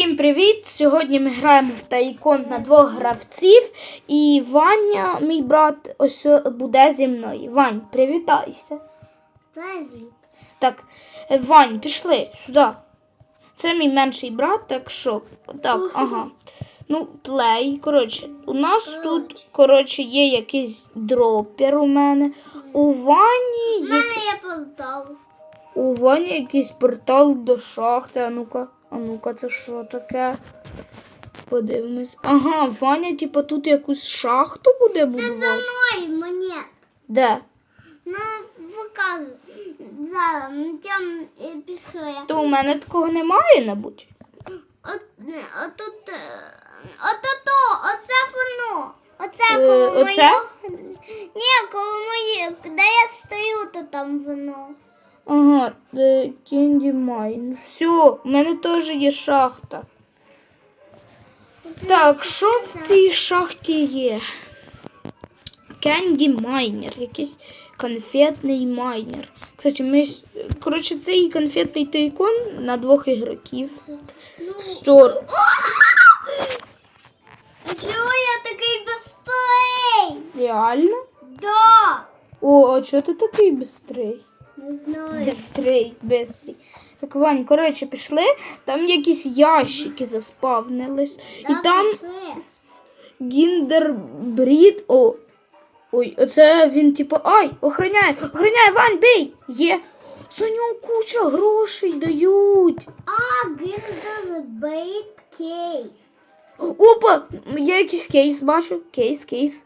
Всім привіт! Сьогодні ми граємо в Тайкон на двох гравців. І Ваня, мій брат, ось буде зі мною. Вань, привітайся. Привіт. Так, е, Вань, пішли сюди. Це мій менший брат, так що. Так, ага. Ну, плей. Коротше, у нас тут, коротше, є якийсь дропер у мене. У Вані У мене є портал. У Вані якийсь портал до шахти. А ну-ка, а ну-ка, це що таке? Подивимось. Ага, Ваня, типу, тут якусь шахту буде Це за мною монет. Де? Ну, показуй. Зараз, ну там е, пішли. То у мене такого немає, набуть. От, е, отут, е, оце воно. Оце Е, коло оце? моє. Ні, коло моє. Де я стою, то там воно. Ага, Кенді Майн. Все, у мене теж є шахта. Так, що в цій шахті є? Кенді майнер, якийсь конфетний майнер. Кстати, ми. Коротше, цей конфетний тайкон на двох ігроків. Стор. Чого я такий безстрий? Реально? Да. О, а чого ти такий бистрий? Не знаю. Бистрий, бистрий. Так, Вань, коротше, пішли, там якісь ящики заспавнились. І там Гіндербрід. О. Ой, оце він типу. Ай, охороняє, охороняє, Вань, бей! Є. За нього куча грошей дають. А, Bait Case. Опа! Я якийсь кейс бачу. Кейс, кейс.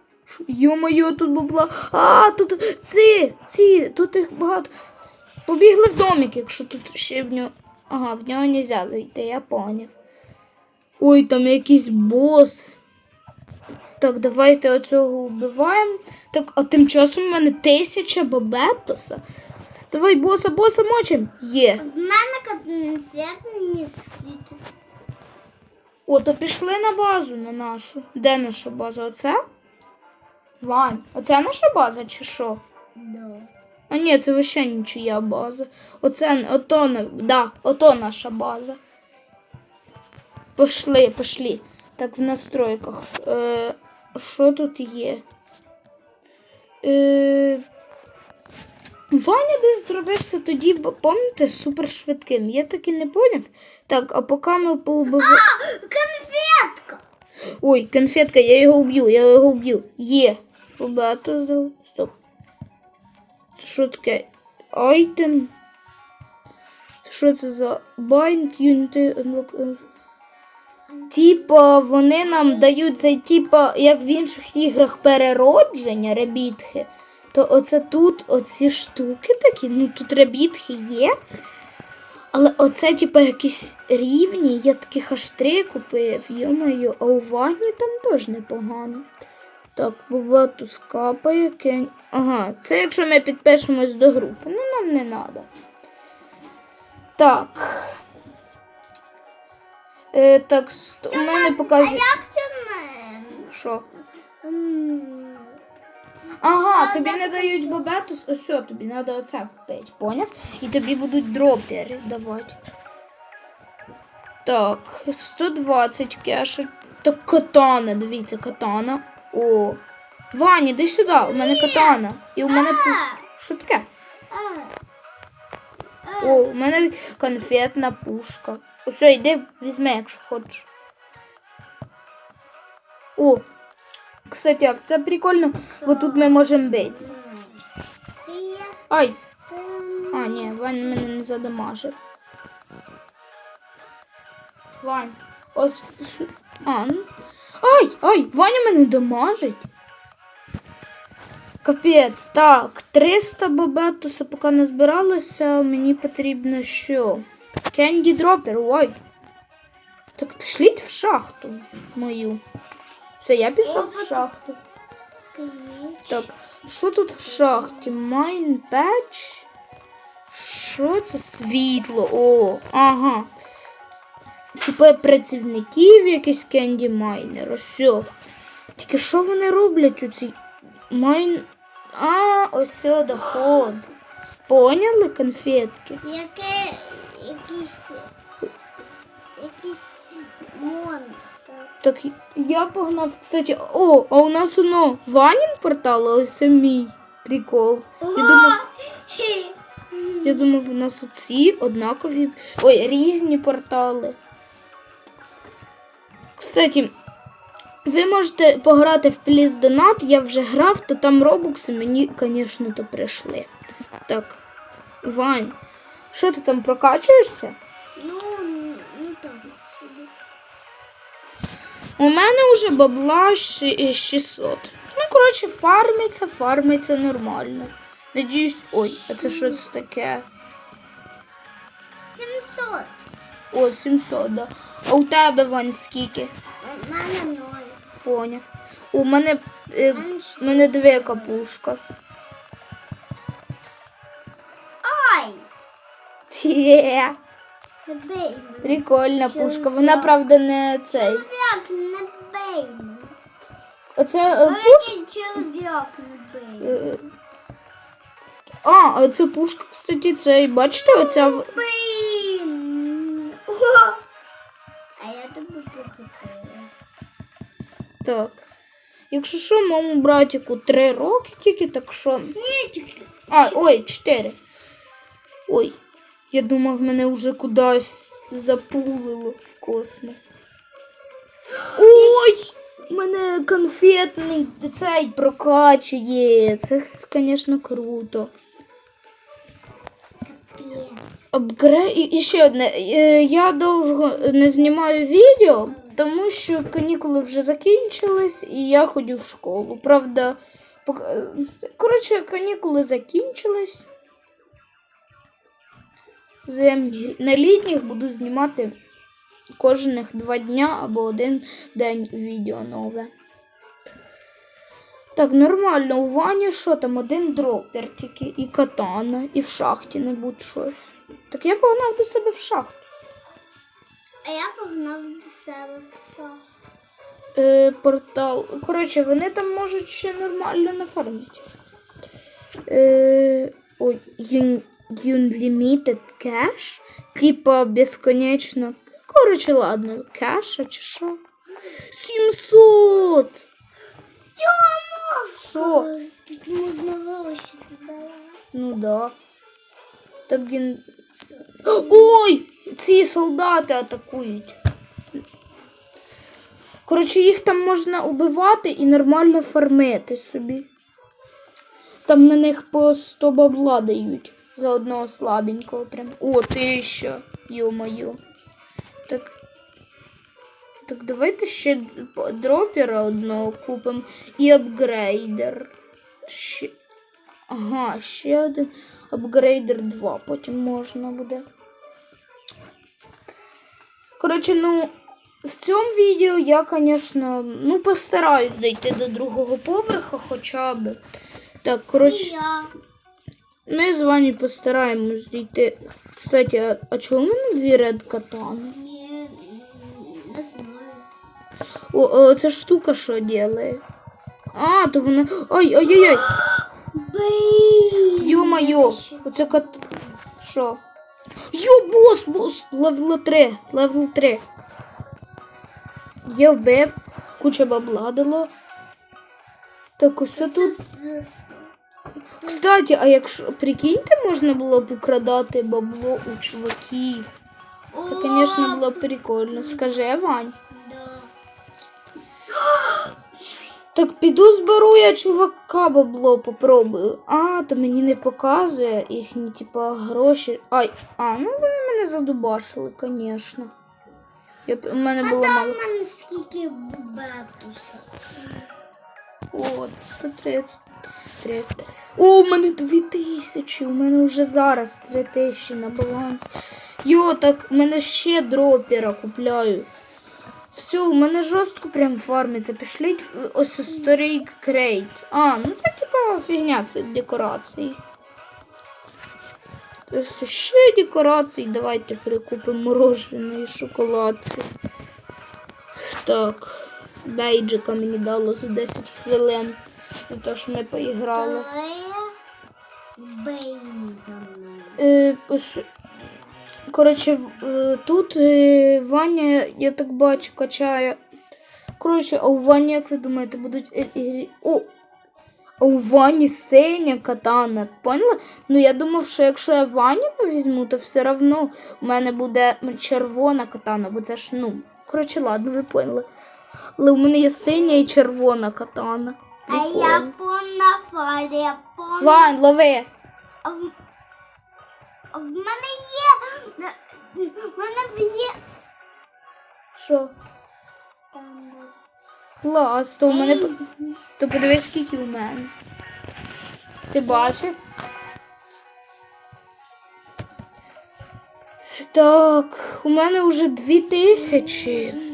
Йо-моє, тут бабла. А, тут ці, ці, тут їх багато. Побігли в домик, якщо тут ще в нього. Ага, в нього не можна зайти, я поняв. Ой, там якийсь бос. Так, давайте оцього вбиваємо. Так, а тим часом в мене тисяча бабетоса. Давай боса, боса мочим. Є. В мене конфетні світи. О, то пішли на базу на нашу. Де наша база? Оце? Вань, оце наша база чи що? Да. А ні, це вообще нічия база. Оце, ото, да, ото наша база. Пішли, пішли. Так, в настройках. Е, що тут є? Е, Ваня десь зробився тоді, бо пам'ятаєте, супер швидким. Я так і не поняв. Так, а поки ми поубиваємо. Конфетка. Ой, конфетка, я його вб'ю, я його вб'ю. Є. Багато здав. Стоп. Що таке? Айтем. Що це за bind unity unlock? Типа вони нам дають цей, типа, як в інших іграх переродження ребітхи. То оце тут оці штуки такі, ну тут ребітхи є. Але оце, типу, якісь рівні, я таких аж три купив, йомаю, а у Вані там теж непогано. Так, багато скапає, кень. Ага, це якщо ми підпишемось до групи. Ну нам не треба. Так. Е, так, ст- у мене А як це ми? Що? Ага, тобі не дають бабетус, ось тобі треба оце купити, поняв? І тобі будуть дропери давати. Так, 120 кеша. Так катана, дивіться, катана. О. Ваня, іди сюди, у мене катана. І у мене. Що таке? О, у мене конфетна пушка. Усе, йди, візьми, якщо хочеш. О, кстати, а це прикольно, бо тут ми можемо бити. Ай. А, ні, Вань мене не задамажив. Вань. Ось. А, ну. Ай! Ай! Ваня мене дамажить. Капець, так, 300 бабетуса поки не збиралося, мені потрібно що? Кенді дропер, ой. Так пішліть в шахту мою. Все, я пішов в шахту. Так, що тут в шахті? Майн печ? Що це світло? О, ага. Типа працівників якийсь кенді майнер. Ось. все. Тільки що вони роблять у цій майн. А, ось доход. Поняли конфетки? Яке якісь якісь монстр. Так я погнав, кстати. О, а у нас воно Ванін портал, але це мій прикол. Я думав, я думав, у нас ці однакові. Ой, різні портали. Кстати, ви можете пограти в Please Donut, я вже грав, то там робокси мені, звісно, то прийшли. Так, Вань, що ти там прокачуєшся? Ну, ну так. У мене вже бабла 600. Ну, коротше, фармиться, фармиться нормально. Надіюсь, ой, а це що це таке? 700. О, 700, да. А у тебе, Вань, скільки? У мене ноль. Поняв. У мене, е, У мене дві капушка. Ай! Є. Бей. Прикольна Чоловік. пушка. Вона, правда, не цей. Чоловік, не бей мене. Оце е, пуш... Великий чоловік, не бей. е, А, а це пушка, кстати, цей. Бачите, оця. в- Блін. Так. Якщо що, моєму братику 3 роки тільки, так що. Ні, тільки А, ой, 4. Ой. Я думав, мене вже кудись запулило в космос. Ой! У Мене конфетний цей прокачує. Це, звісно, круто. І, і ще одне. Е, Я довго не знімаю відео, тому що канікули вже закінчились, і я ходю в школу. Правда, е, коротше, канікули закінчились. На літніх буду знімати кожних два дня або один день відео нове. Так, нормально, у Вані що там один дропер тільки і катана, і в шахті не будь щось. Так я погнав до себе в шахту. А я погнав до себе все. Е, портал. Коротше, вони там можуть ще нормально нафармити. Е, ой, un- Unlimited Cash. Типа безконечно. Коротше, ладно, кеша чи що? 700! Що? Тут можна збирати. Ну да. Так він. Ой! Ці солдати атакують. Коротше, їх там можна убивати і нормально фармити собі. Там на них по 100 бабла дають за одного слабенького прям. О, тисяча. Йо-моє. Так. Так, давайте ще дропера одного купимо і апгрейдер. Ще... Ага, ще один апгрейдер 2, потім можна буде. Коротше, ну, в цьому відео я, звісно, ну, постараюсь дійти до другого поверха хоча б. Так, коротше, ми з вами постараємось дійти. Кстати, а, а чого в мене дві ред катани? О, о, ця штука що робить? А, то вона. Ой, ой, ой, ой. Блін. Йо-моє, оце кат. Що? Йо, бос, бос! Левел 3, левел 3. Я вбив, куча бабла дало. Так, ось тут. Кстати, а якщо прикиньте, можна було б украдати бабло у чуваків. Це, звісно, було б прикольно. Скажи, Вань. Так піду зберу я чувака бабло попробую. А, то мені не показує їхні, типа, гроші. Ай, а, ну ви мене задубашили, звісно. Я, у мене було Там мало. мене скільки бетуса. От, 130. 30. О, у мене 2000, у мене вже зараз 3000 на балансі. Йо, так, у мене ще дропера купляю. Все, у мене жорстко прям фармиться. Пішліть в- ось старий крейт. А, ну це типа фігня, це декорації. Ось ще декорації. Давайте прикупимо морожене і шоколадки. Так. Бейджика мені дало за 10 хвилин. За те, що ми поіграли. Там. Е, ось- коротше, е, тут е, Ваня, я так бачу, качає. Коротше, а у Вані, як ви думаєте, будуть. е, О! А у Вані синя катана, поняла? Ну я думав, що якщо я Ваніну візьму, то все одно у мене буде червона катана, бо це ж, ну. Коротше, ладно, ви поняли. Але у мене є синя і червона катана. А я Прикольно. повна фарі, я повна. Вань, лови! В... мене є. В мене є. Що? Клас, то у мене. То подивись, скільки у мене. Ти бачиш? Так, у мене вже дві тисячі.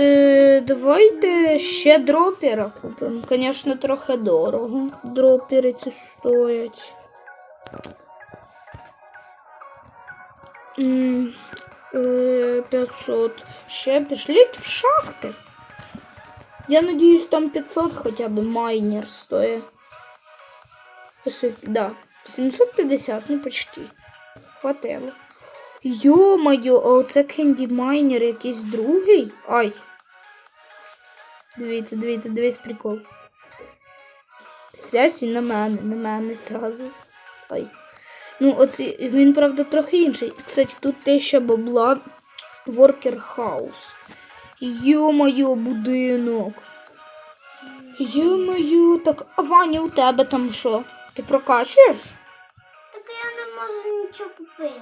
Е, давайте ще дропера купимо. Звісно, трохи дорого. Дропери ці стоять. М, е, 500. Ще пішліть в шахти. Я надіюсь, там 500 хоча б майнер стоїть. Да, 750, ну почти. Хватило. Йо-моє, а оце кенді майнер якийсь другий. Ай. Дивіться, дивіться, дивись прикол. Хрясь на мене, на мене зразу. Ай. Ну, оці, він, правда, трохи інший. Кстати, тут тисяча бабла Worker House. Йо-моє, будинок. Йо-моє, так, а Ваня, у тебе там що? Ти прокачуєш? Так я не можу нічого купити.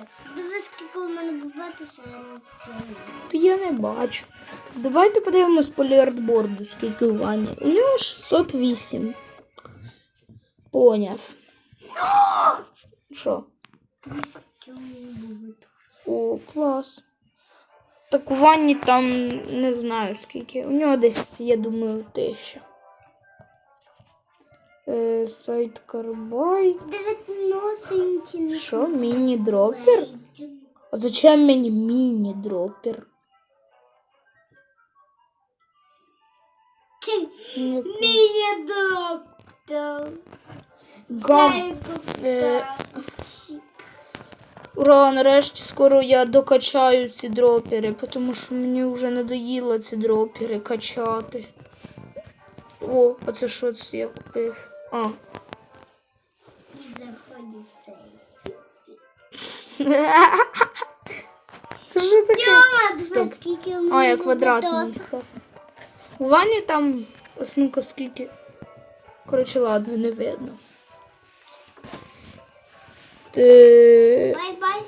Скільки у мене я не. То я не бачу. Давайте подивимось по ліардборду, скільки у Вані. У нього 608. Поняв. Що? О, клас. Так у Вані там не знаю скільки. У нього десь, я думаю, тисяча. Е, сайт Карбай. 19 Що? Міні-дропер? А зачем мені міні-дропер? Міні-доктор. Гам. Е, Ура, нарешті скоро я докачаю ці дропери, тому що мені вже надоїло ці дропери качати. О, а це що це я купив? А. Це що таке? Стоп. А, я квадратний. У Вані там, ну-ка, скільки. Коротше, ладно, не видно. Бай-бай.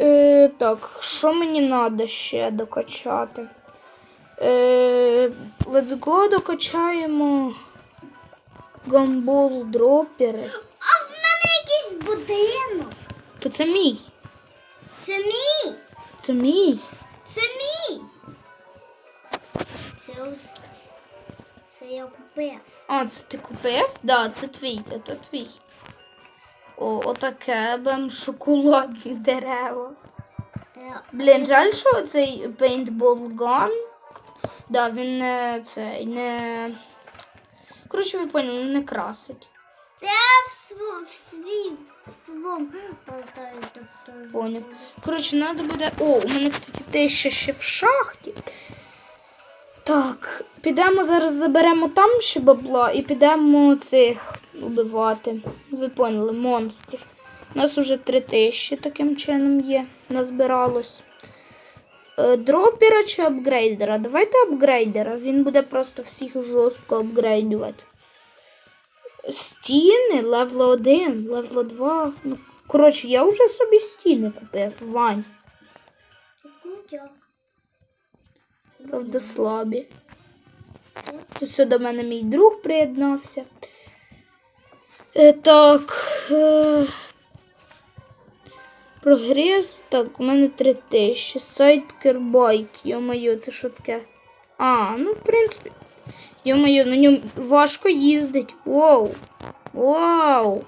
Е, так, що мені треба ще докачати? Е, let's go докачаємо гамбол дропери. А в мене якийсь будинок. То це мій. Це мій. Це мій. Це мій. Це, це я купив. А, це ти купив? Да, це твій, це твій. О, отаке бем шоколадні дерева. Е, Блін, жаль, що цей paintball gun. Да, він не цей не. Коротше, ви поняли, не красить. Це в свій в своєму тобто. Поняв. Коротше, треба буде. О, у мене, кстати, те ще ще в шахті. Так, підемо зараз заберемо там ще бабла і підемо цих убивати. Ви поняли, монстрів. У нас уже три тисячі таким чином є. Назбиралось. Е, Дропера чи апгрейдера? Давайте апгрейдера. Він буде просто всіх жорстко апгрейдувати. Стіни, левел 1, левел 2. Ну, коротше, я вже собі стіни купив, Вань. Правда, слабі. Ось до мене мій друг приєднався. Е, так. Е, прогрес. Так, у мене 3000. Сайт Кербайк. Йо-моє, це що таке? А, ну, в принципі. Йо-моє, на ньому важко їздить. Вау. Вау.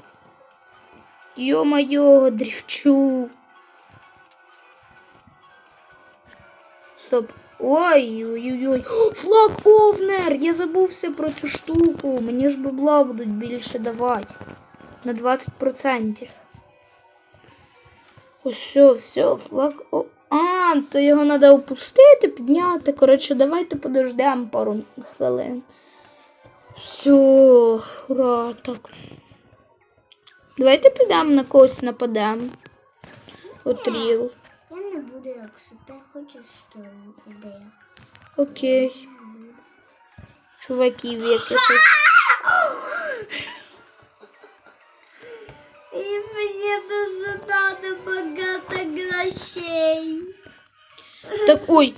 Йо-моє, дрівчу. Стоп. Ой, ой, ой. Флаг овнер! Я забувся про цю штуку. Мені ж бабла будуть більше давати. на 20%. Ось все, все, флаг. О, а, то його треба опустити, підняти. Коротше, давайте подождемо пару хвилин. Все, ура, так. Давайте підемо на когось нападемо. Отріл. Я не буду, якщо ти хочеш, то іди. Окей. Чуваків якихось. І мені дуже надо багато грошей. Так, ой.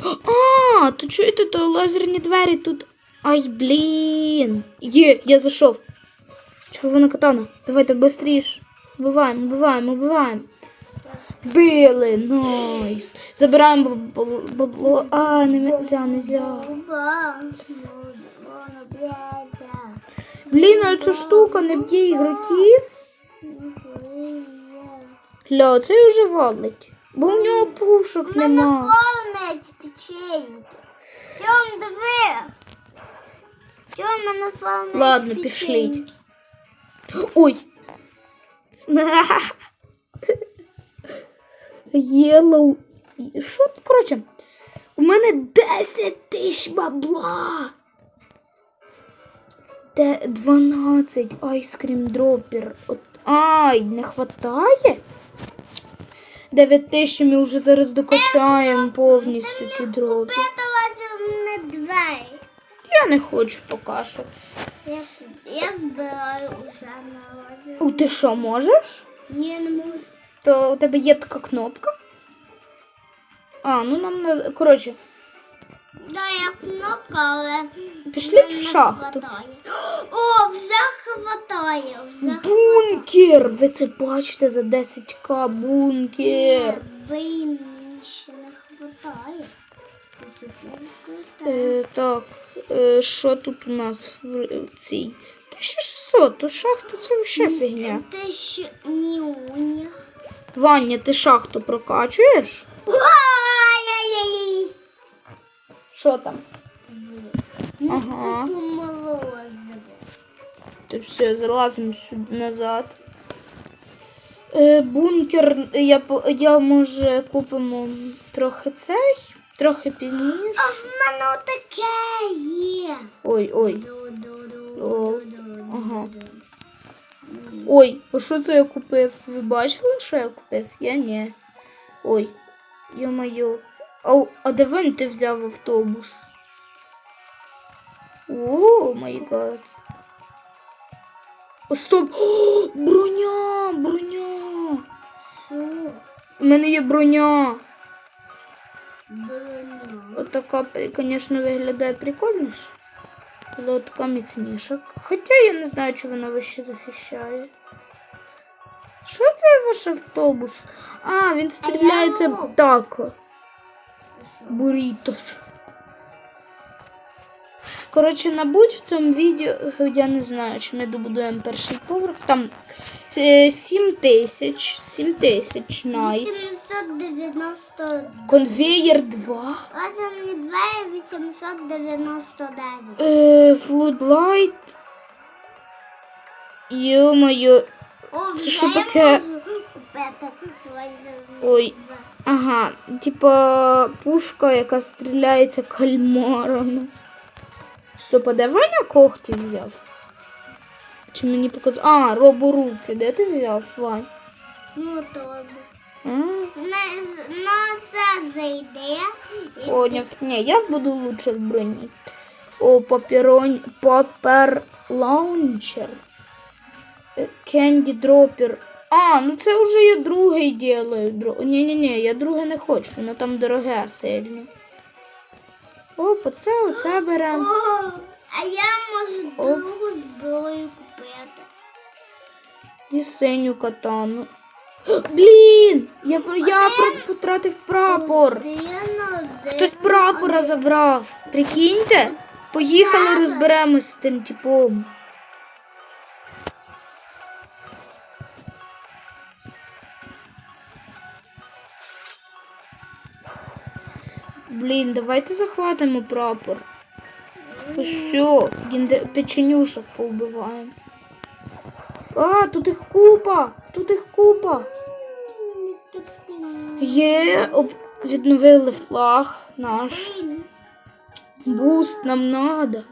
А, то чуєте, то лазерні двері тут. Ай, блін. Є, я зайшов. Червона катана. Давайте швидше. Вбиваємо, вбиваємо, вбиваємо. Вбили, найс. Забираємо бабло. А, не можна, нельзя. Ба. Блін, а ця штука не б'є ігроків. Ля, цей вже валить. Бо в нього пушок Мене нема. фалмець печеньки. Тьом, диви. Тьом, мене фалмець Ладно, пішліть. Ой. Єлоу. Що? Коротше, у мене 10 тисяч бабла. Де 12 айскрім дропер. От, ай, не хватає? 9 тисяч ми вже зараз докачаємо повністю ці двері. Я не хочу поки що. Я, я збираю уже на. У, ти що, можеш? Ні, не можу. То у тебе є така кнопка? А, ну нам не. Коротше, Да, я кнопка, але Пішліть в шахту. О, вже хватає, вже бункер! Ви це бачите за 10к бункер. Блин, ще не хватає. Це. Е, так, е, що тут у нас в, в цій? 1600, то шахта це ще фігня. Ти ще не уня. Ваня, ти шахту прокачуєш? Ай-яй-яй. Що там? Ага. Ти все, залазимо сюди назад. Е, бункер, я, по- я може купимо трохи цей, трохи пізніше. А в мене таке є. Ой, ой. О, ага. Ой, а що це я купив? Ви бачили, що я купив? Я ні. Ой, йо-моє. Ау, а де вон ти взяв автобус? О, май гад. О, стоп! О, броня! Броня! Що? У мене є броня. Броня. Отака, звісно, виглядає прикольніше. Але така міцніша. Хоча я не знаю, чи вона вище захищає. Що це ваш автобус? А, він стріляється його. Бурітос. Коротше, набудь в цьому відео, я не знаю, чи ми добудуємо перший поверх. Там 7 тисяч, 7 тисяч, найс. 890. Конвеєр 2. Лазерні двері 899. Е, Floodlight. Йо-моє. Це що таке? Ой. Ага, типа пушка, яка стріляється кальмарами. Стоп, а де Ваня когті взяв? Чи мені показав? А, роборуки, де ти взяв, Вань? Ну, то. А, На, на це зайде. і поняв. Ні, я буду лучше в броні. О, паперонь, папер лаунчер. Е, Кенді дропер. А, ну це вже я другий ділаю. Дро... Ні-ні-ні, я друге не хочу, воно там дороге сильно. Опа, це оце беремо. О, а я можу Оп. другу зброю купити. І синю катану. Блін! Я, я потратив прапор. Хтось прапора забрав. Прикиньте? Поїхали розберемось з тим типом. Блін, давайте захватимо прапор. Все, печенюшок повбиваємо. А, тут їх купа! Тут їх купа! Є, об... відновили флаг наш. Буст нам надо.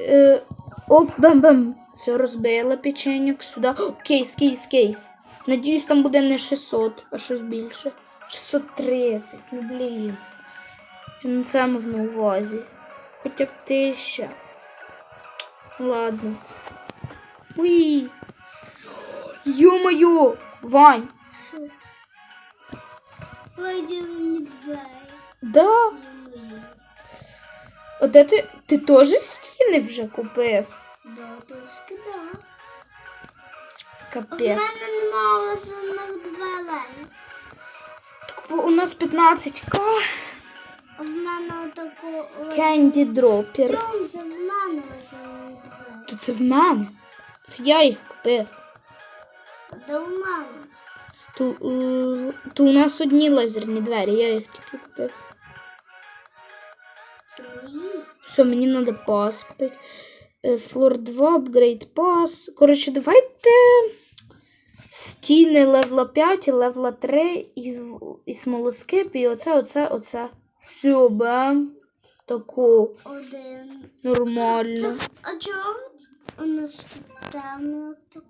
Е, оп, бам-бам. Все, розбила печеньок сюди. О, кейс, кейс, кейс. Надіюсь, там буде не 600, а щось більше. 630, ну блін. Я на це мав на увазі. Хоча б тисяча. Ладно. Уй. Йо-моє! Вань! Да. Ё-моё. От де ти, ти теж скіни вже купив? Да, трошки да. Капець. мене немає розумних дверей. Так, у нас 15к. Кенді дропер. То це в мене. Це я їх купив. А де в мене? То, е, то у нас одні лазерні двері, я їх тільки купив. Все, мені треба пас купити. Флор 2, апгрейд пас. Коротше, давайте стіни левела 5 і левела 3 і, і смолоскип, і оце, оце, оце. Все, бем. Тако Один. нормально. А чого у нас темно так?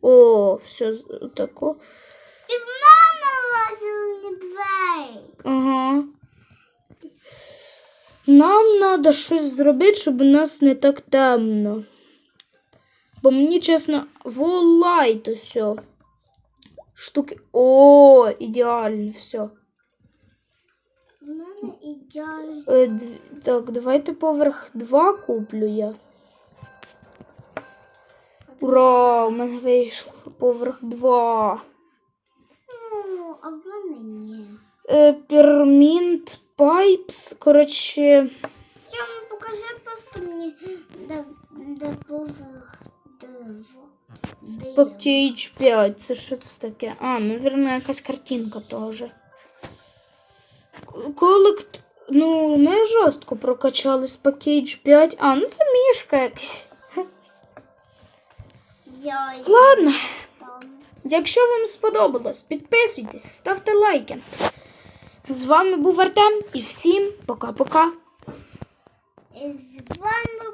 О, все тако. І в мене лазерні двері. Ага. Нам треба щось зробити, щоб у нас не так темно. Бо мені, чесно, волай то все. Штуки. О, ідеально, все. Е, Так, давайте поверх 2 куплю я. Ура! У мене вийшло поверх 2. Ну, а в мене ні. Е, Пермінт Пайпс. Коротше. Я вам покажи просто мені, де, де поверх дерева. Де Package 5, це що це таке? А, мабуть, якась картинка теж. Колект. Ну, ми жорстко прокачали з пакейдж 5. А, ну це мішка якась. я Ладно, якщо вам сподобалось, підписуйтесь, ставте лайки. З вами був Артем і всім пока-пока. З вами